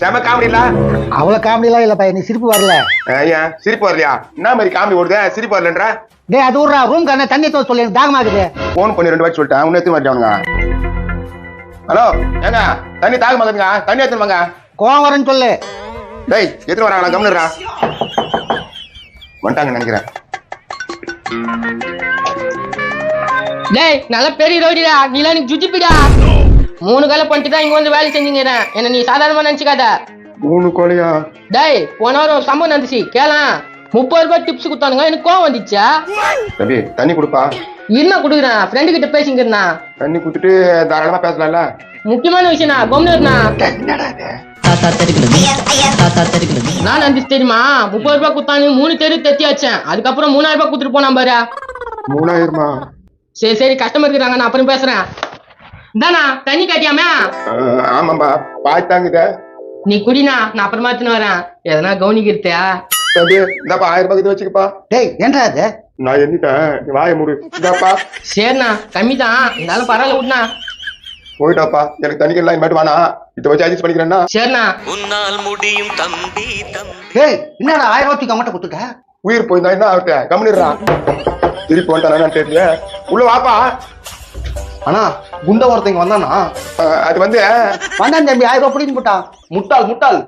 செம காமெடில? அவ்வளவு காமெடிலாம் இல்லப்பா நீ சிரிப்பு வரல. ஐயா சிரிப்பு வரலையா? என்ன மாதிரி காமெடி ஓடுதே? சிரிப்பு வரலன்ற? டேய் அது விட்றா ரூம் கண்ண தண்ணி தோசை சொல்லி எனக்கு தாகமாக்குது போன் பண்ணி ரெண்டு வாட்டி சொல்லிட்டேன். உன்னை எத்தனை வாட்டி அவனுங்க? ஹலோ ஏங்க தண்ணி தாக மாதுங்க தண்ணி எடுத்துன்னு வாங்க. கோவம் வரேன்னு சொல்லு. டேய் எத்தனை வராங்களா? கம்னுறா வந்துட்டாங்க நினைக்கிறேன். டேய் நல்ல பெரிய ரோடிடா நீலாம் எனக்கு ஜுஜிப்பிடா. மூணு காலை பண்ணிட்டு தான் இங்க வந்து வேலை செஞ்சுங்கிறேன். என்ன நீ சாதாரணமா நினைச்சுக்காத. மூணு கோழியா? டேய் போன வாரம் ஒரு சம்பவம் நடந்துச்சு. கேளாம். முப்பது ரூபாய் டிப்ஸ் கொடுத்தானுங்க. எனக்கு கோவம் வந்துச்சா? தம்பி தண்ணி கொடுப்பா. என்ன கொடுக்குறேன். ஃப்ரெண்டு கிட்ட பேசிங்கிறேண்ணா தண்ணி கொடுத்துட்டு தாராளமா பேசலாம்ல? முக்கியமான விஷயம்ண்ணா கொம்னுண்ணா நான் நந்திச்சு தெரியுமா? முப்பது ரூபாய் கொடுத்தானு மூணு தெரு தெத்தி வச்சேன் அதுக்கப்புறம் மூணாயிரம் ரூபாய் கொடுத்துட்டு போனான் பாரு. மூணாயிரமா? சரி சரி கஸ்டமர் இருக்கிறாங்க நான் அப்புறம் பேசுறேன். இந்தாண்ணா தண்ணி காட்டியாமே. ஆமாம்பா பார்த்தாங்குத நீ குடிண்ணா நான் அப்புறமா எடுத்துன்னு வரேன். எதனா கவனிக்கிறதா தம்பி இந்தாப்பா ஆயிரம் ரூபாய் வச்சுக்கப்பா. டேய் ஏன்டா அது? நான் எண்ணிட்டேன் நீ வாய மூடு. இந்தாப்பா. சரிண்ணா கம்மி தான் இருந்தாலும் பரவாயில்ல விட்ண்ணா. போயிட்டாப்பா. எனக்கு தண்ணிக்கு எல்லாம் இனிமேட்டு வேணாம். இதை வச்சு அட்ஜஸ்ட் பண்ணிக்கிறேன்னா. சரிண்ணா. உன்னால் முடியும் தம்பி தம்பி டேய் என்னடா ஆயிரம் ரூபாய்க்கு அவங்ககிட்ட கொடுத்துட்ட? உயிர் போயிருந்தா என்ன ஆகட்ட கம்னிடுறான் திருப்பி வந்துட்டானு தெரியல உள்ள வாப்பா. அண்ணா குண்ட ஒருத்தங்க வந்தானா? அது வந்து வந்தான் தம்பி ஆயிரம் ரூபாய் பிடின்னு போட்டான். முட்டாள் முட்டாள்.